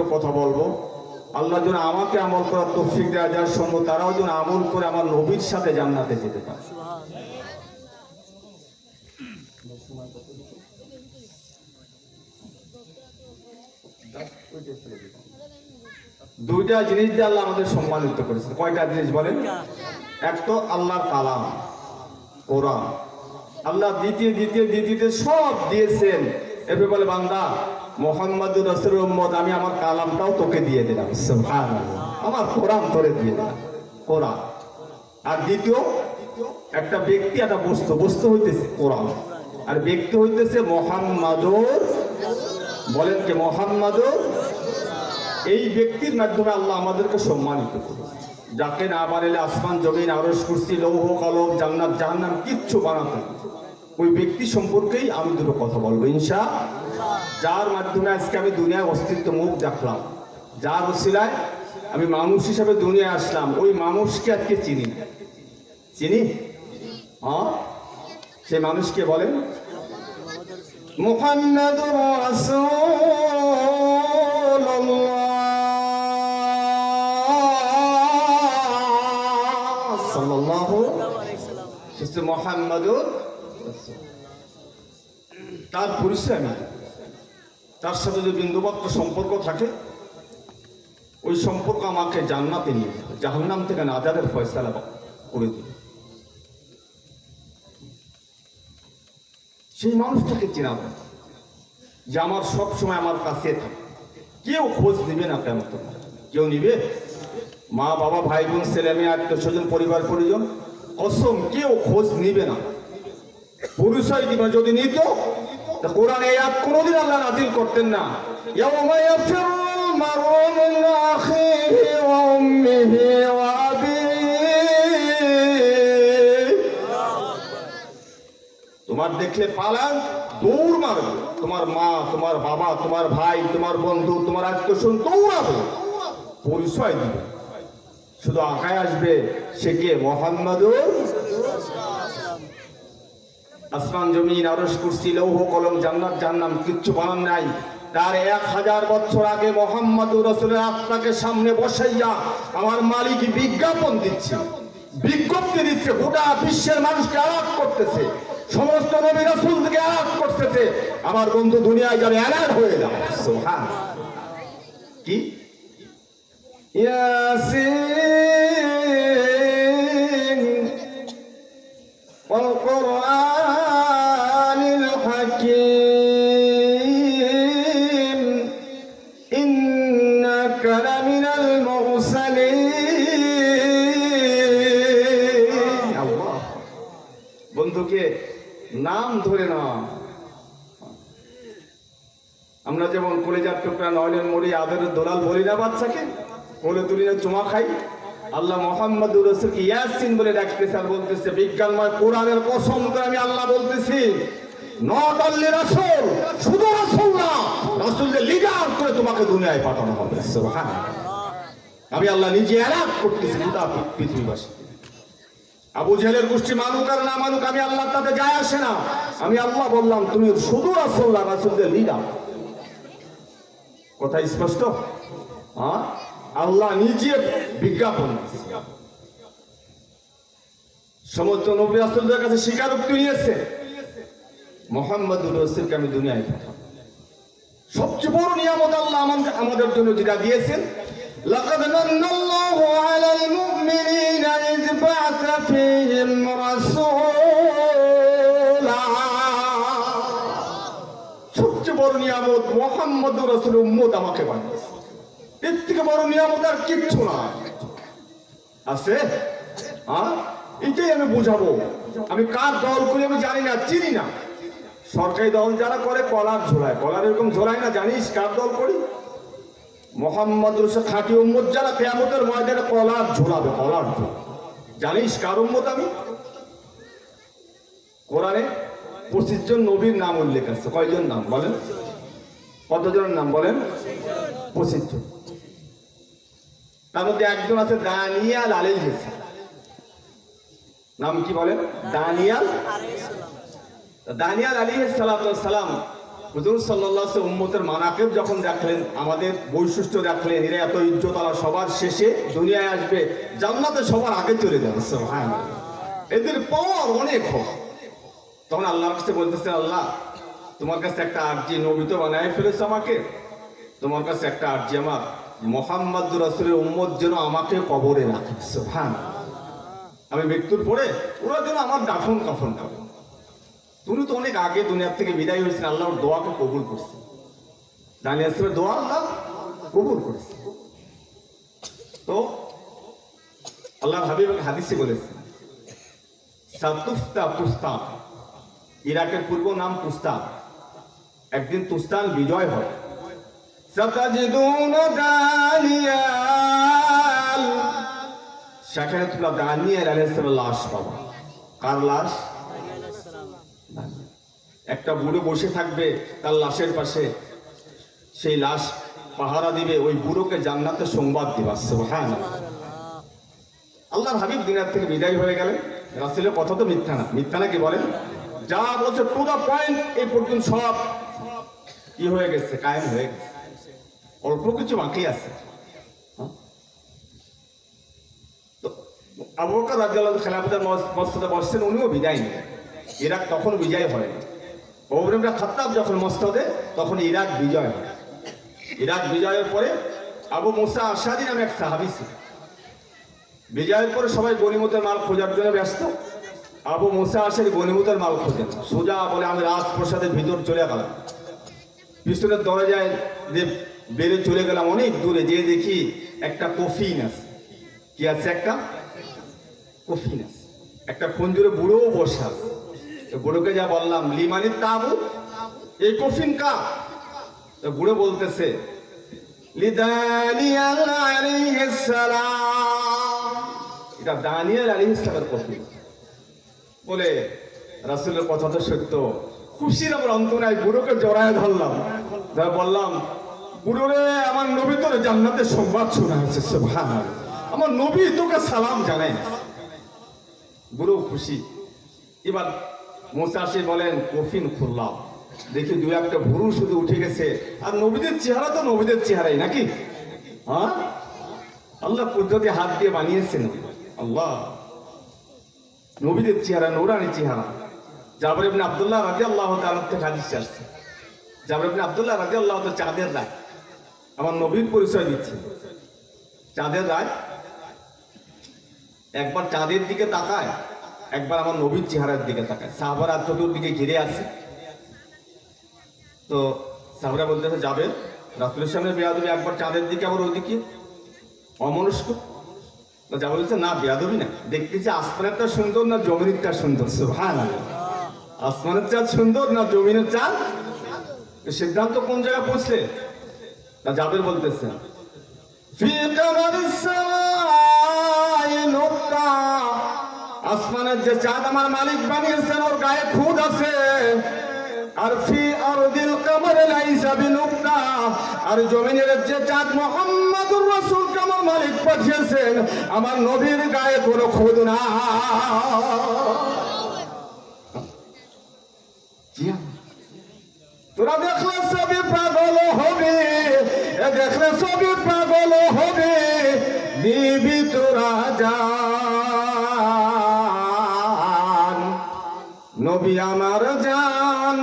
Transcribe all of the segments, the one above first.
দুটো কথা বলব। আল্লাহ যেন আমাকে আমল করার তৌফিক দেওয়া যার সঙ্গে তারাও যেন আমল করে আমার নবীর সাথে জান্নাতে যেতে পারে। দুইটা জিনিস দিয়ে আল্লাহ আমাদের সম্মানিত করেছে। কয়টা জিনিস বলেন? এক তো আল্লাহর কালাম, কোরআন। আল্লাহ দ্বিতীয় দ্বিতীয়, দ্বিতীয়তে সব দিয়েছেন। এভাবে বলে বান্দা মোহাম্মদুর রসুল উম্মদ আমি আমার কালামটাও তোকে দিয়ে দিলাম। আমার কোরআন তোরে দিয়ে দিলাম। কোরআন। আর দ্বিতীয়, একটা ব্যক্তি, একটা বস্তু। বস্তু হইতেছে কোরআন। আর ব্যক্তি হইতেছে মোহাম্মদুর বলেন কি, মোহাম্মদুর এই ব্যক্তির মাধ্যমে আল্লাহ আমাদেরকে সম্মানিত করে যাকে না বানালে আসমান, জমিন আরস কুর্সি, লৌহ, কলম, জান্নাত, জাহান্নাম কিচ্ছু বানাতে। ওই ব্যক্তি সম্পর্কেই আমি দুটো কথা বলব, ইনশা যার মাধ্যমে আজকে আমি দুনিয়ায় অস্তিত্ব মুখ দেখলাম, যার ওসিলায় আমি মানুষ হিসাবে দুনিয়ায় আসলাম, ওই মানুষকে আজকে চিনি। চিনি? হ্যাঁ? সে মানুষকে বলেন। মুহাম্মাদুর রাসূলুল্লাহ। সাল্লাল্লাহু হচ্ছে মুহাম্মাদুর তার পরিচয় আমি তার সাথে যদি বিন্দুমাত্র সম্পর্ক থাকে, ওই সম্পর্ক আমাকে জান্নাতে নিয়ে জাহান্নাম থেকে নাজাদের ফয়সালা করে দিবে। সেই মানুষটাকে চেনাবো যে আমার সব সময় আমার কাছে থাকে। কেউ খোঁজ নিবে না তো কেউ নিবে? মা, বাবা, ভাই, বোন, ছেলে, মেয়ে, আত্মীয় স্বজন, পরিবার, পরিজন অসম কেউ খোঁজ নিবে না। পরিচয় দিবে। যদি নিত কোরআন এই আয়াত কোনোদিন আল্লাহ নাজিল করতেন না। তোমার দেখলে পালান, দৌড় মারবে তোমার মা, তোমার বাবা, তোমার ভাই, তোমার বন্ধু, তোমার আত্মীয় দৌড়াবে। পরিচয় দিবে শুধু আঁকায় আসবে, সে কে? মোহাম্মদুর আসমান, জমিন আরস কুরসি, লৌহ, কলম, জান্নাত জান্নাম কিচ্ছু বানান নাই। তার এক হাজার বছর আগে মোহাম্মদুর রসুলের আত্মাকে সামনে বসাইয়া আমার মালিক বিজ্ঞাপন দিচ্ছে। বিজ্ঞপ্তি দিচ্ছে, গোটা বিশ্বের মানুষকে আলাপ করতেছে। সমস্ত নবী রসুল থেকে আলাপ করতেছে। আমার বন্ধু দুনিয়ায় যাবে অ্যালার্ট হয়ে যাবে কি? ইয়াসিন বন্ধুকে নাম ধরে না আমরা যেমন কলেজার টুকরা নয়নের মরি আদরের দোলাল বলি না বাচ্চাকে? কোলে তুলি না, চুমা খাই। আল্লাহ মোহাম্মদুর রসুলকে ইয়াসিন বলে ডাকতেছে আর বলতেছে, বিজ্ঞানময় কোরআনের কসম করে আমি আল্লাহ বলতেছি, নট অনলি রাসূল, শুধু রাসূল না রাসূলকে লিডার করে তোমাকে দুনিয়ায় পাঠানো হবে। আমি আল্লাহ নিজে অ্যালার্ট করতেছি গোটা পৃথিবীবাসী। আবু জেহেলের গোষ্ঠী মানুক আর না মানুক আমি আল্লাহ তাতে যায় আসে না আমি আল্লাহ বললাম তুমি শুধু রাসূল্লাহ রাসূলদের লিডার কথা স্পষ্ট হ্যাঁ আল্লাহ নিজে বিজ্ঞাপন দিচ্ছে। সমস্ত নবী রাসূলদের কাছে স্বীকারোক্তি নিয়েছে মোহাম্মদুর রসুলকে আমি দুনিয়ায় পাঠাবো সবচেয়ে বড় নিয়ামত আল্লাহ আমাদের আমাদের জন্য যেটা দিয়েছেন لقد من الله على المؤمنين إذ بعث فيهم رسولا সবচেয়ে বড় নিয়ামত মোহাম্মদ রসুল উম্মত আমাকে বানিয়েছে এর থেকে বড় নিয়ামত আর কিচ্ছু না আছে হ্যাঁ এটাই আমি বুঝাবো আমি কার দল করি আমি জানি না চিনি না সরকারি দল যারা করে কলার ঝোলায় কলার এরকম ঝোলায় না জানিস কার দল করি মোহাম্মদ রসুল খাঁটি উম্মত যারা কেয়ামতের ময়দানে কলার ঝোলাবে কলার ঝোলা জানিস কার উম্মত আমি? কোরআনে পঁচিশ জন নবীর নাম উল্লেখ আছে। কয়জন নাম বলেন? কতজনের নাম বলেন? পঁচিশ জন তার মধ্যে একজন আছে দানিয়াল আলী নাম কি বলেন? দানিয়াল? দানিয়াল আলী সালাম হুজুর সাল্লাহ উম্মতের মানাকেব যখন দেখলেন, আমাদের বৈশিষ্ট্য দেখলেন, এরা এত ইজ্জতালা সবার শেষে দুনিয়ায় আসবে, জান্নাতে সবার আগে চলে যাবে, সুবহানাল্লাহ। এদের পাওয়ার অনেক হবে তখন আল্লাহর কাছে বলতেছে আল্লাহ, তোমার কাছে একটা আর্জি নবী তো বানায় ফেলেছো আমাকে। তোমার কাছে একটা আর্জি আমার। মোহাম্মদ রাসুলের উম্মত যেন আমাকে কবরে রাখে সুবহান আমি মৃত্যুর পরে ওরা যেন আমার দাফন কাফন করে। তুমি তো অনেক আগে, দুনিয়ার থেকে বিদায় হয়েছেন আল্লাহর দোয়াকে কবুল করছে। দানিয়া ইসলামের দোয়া আল্লাহ কবুল করেছে। তো আল্লাহ হাবিব হাদিসে বলেছেন সাতুস্তা তুস্তান ইরাকের পূর্ব নাম তুস্তান একদিন তুস্তান বিজয় হয়। সেখানে তোমরা দানিয়াল আলাইহিস সালাম লাশ পাবা। কার লাশ? একটা বুড়ো বসে থাকবে তার লাশের পাশে। সেই লাশ পাহারা দিবে, ওই বুড়োকে জান্নাতের সংবাদ দিবা হ্যাঁ আল্লাহর হাবিব দুনিয়ার থেকে বিদায় হয়ে গেলেন। রাসেলের কথা তো মিথ্যা না। মিথ্যা নাকি বলেন? যা বলছে টু দা পয়েন্ট, এই পর্যন্ত সব কি হয়ে গেছে, কায়েম হয়ে গেছে। অল্প কিছু বাকি আছে। হ্যাঁ? আবু বকর রাদিয়াল্লাহু খেলাফতের বসছেন, উনিও বিদায় নিলেন। ইরাক তখন বিজয় হয়নি ওমর খাত্তাব যখন মস্তদে তখন ইরাক বিজয় হয়। ইরাক বিজয়ের পরে আবু মুসা আশাদি নামে এক সাহাবি ছিল। বিজয়ের পরে সবাই গনিমতের মাল খোঁজার জন্য ব্যস্ত। আবু মুসা আসের গনিমতের মাল খোঁজেন। সোজা বলে, আমি রাজপ্রসাদের ভিতর চলে গেলাম। পিছনের দরজায় যে বেড়ে চলে গেলাম অনেক দূরে, যেয়ে দেখি একটা কফিন আছে। কি আছে একটা? কফিন আছে। একটা খঞ্জুরে বুড়োও বসে আছে। বুড়োকে যা বললাম লিমানির তাবু এই কফিন কা বুড়ো বলতেছে এটা দানিয়াল আলাইহিস সালামের কফিন বলে, রাসূলের কথা তো সত্য। খুশির আমার অন্তরায় বুড়োকে জড়ায় ধরলাম। যা বললাম, বুড়োরে, আমার নবী তোর জান্নাতের সংবাদ শোনা হয়েছে সুবহানাল্লাহ। আমার নবী তোকে সালাম জানাই বুড়ো খুশি। এবার মোসাসি বলেন, কফিন খুললাম দেখি দু একটা ভুরু শুধু উঠে গেছে। আর নবীদের চেহারা তো নবীদের চেহারাই নাকি? হ্যাঁ? আল্লাহ পদ্ধতি হাত দিয়ে বানিয়েছেন। আল্লাহ। নবীদের চেহারা, নৌরানি চেহারা। জাবর ইবনে আব্দুল্লাহ রাদিয়াল্লাহু তাআলা থেকে হাদিস আসছে। জাবর ইবনে আব্দুল্লাহ আল্লাহ তো চাঁদের রায়। আমার নবীর পরিচয় দিচ্ছে। চাঁদের রায়? একবার চাঁদের দিকে তাকায়। একবার আমার নবীর চেহারার দিকে তাকায়। সাহাবারা চতুর্দিকে ঘিরে আসে তো সাহাবারা বলতেছে যাবে। রাসুলের সামনে বেয়াদবি, একবার চাঁদের দিকে, আবার ওদিকে অমনস্ক। যা বলেছে, না, বেয়াদবি না। দেখতেছি আসমানেরটা সুন্দর না জমিনেরটা সুন্দর? হ্যাঁ আসমানের চাঁদ সুন্দর না জমিনের চাঁদ? সিদ্ধান্ত কোন জায়গায় পৌঁছলে? না, যাবের বলতেছে। আসমানের যে চাঁদ আমার মালিক বানিয়েছেন, ওর গায়ে খুদ আছে। আর ফি আরদিল কমর লাইসা বিনুক্তা আর জমিনের যে চাঁদ মোহাম্মদুর রাসূল আমার মালিক পাঠিয়েছেন, আমার নবীর গায়ে কোনো খুদ না। তোরা দেখলে সবই পাগল হবে দেখলে সবই নবী আমার জান,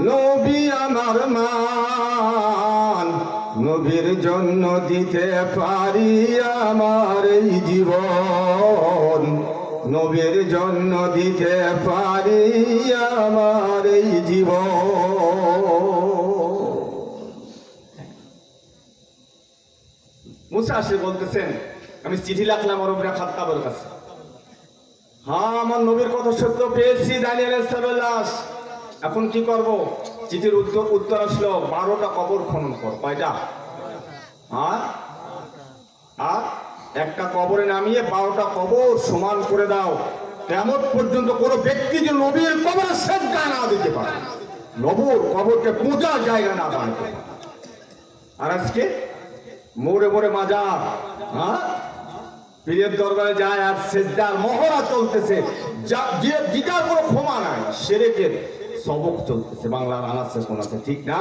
নবী আমার মান। নবীর জন্য দিতে পারি আমার এই জীবন। নবীর জন্য দিতে পারি আমার এই জীবন। মুসা আসে বলতেছেন, আমি চিঠি লিখলাম অরবরা খাত্তাবের কাছে। হ্যাঁ আমার নবীর কথা সত্য পেয়েছি, দানিয়েল ইসলামের লাশ এখন কি করব? চিঠির উত্তর উত্তর আসলো, বারোটা কবর খনন কর, কয়টা? হ্যাঁ আর? একটা কবরে নামিয়ে বারোটা কবর সমান করে দাও। কেমন পর্যন্ত কোনো ব্যক্তি যে নবীর কবরের শ্রদ্ধা না দিতে পারে। নবর কবরকে পূজার জায়গা না পারে। আর আজকে? মোড়ে মোড়ে মাজার হ্যাঁ? পীরের দরবারে যায় আর সেজদার মহড়া চলতেছে। যা যে গীতার কোনো ক্ষমা নাই, সেরেকের সবক চলতেছে, বাংলার আনাচে শোনাচ্ছে ঠিক না?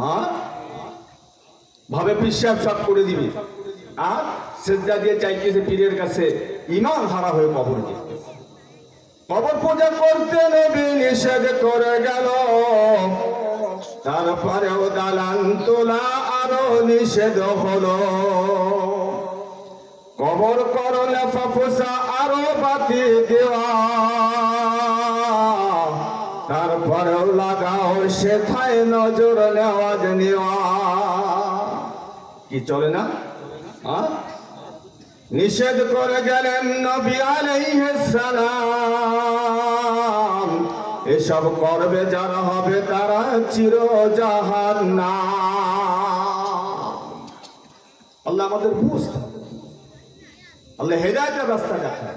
হ্যাঁ ভাবে পিসাব সব করে দিবি। আর সেজদা দিয়ে চাইতেছে পীরের কাছে ইমান হারা হয়ে কবর কবর পূজা করতে নবী, নিষেধ করে গেল। তারপরেও দালান তোলা আরও নিষেধ হলো। কবর করলে ফাফুসা আরও বাতি দেওয়া তারপরেও লাগাও সেথায় নজর নেওয়াজ নেওয়া কি চলে না? নিষেধ করে গেলেন নবী সালাম এসব করবে যারা হবে তারা চির জাহান না আল্লাহ আমাদের বুঝতে। আল্লাহ হেদায়তের রাস্তা দেখায়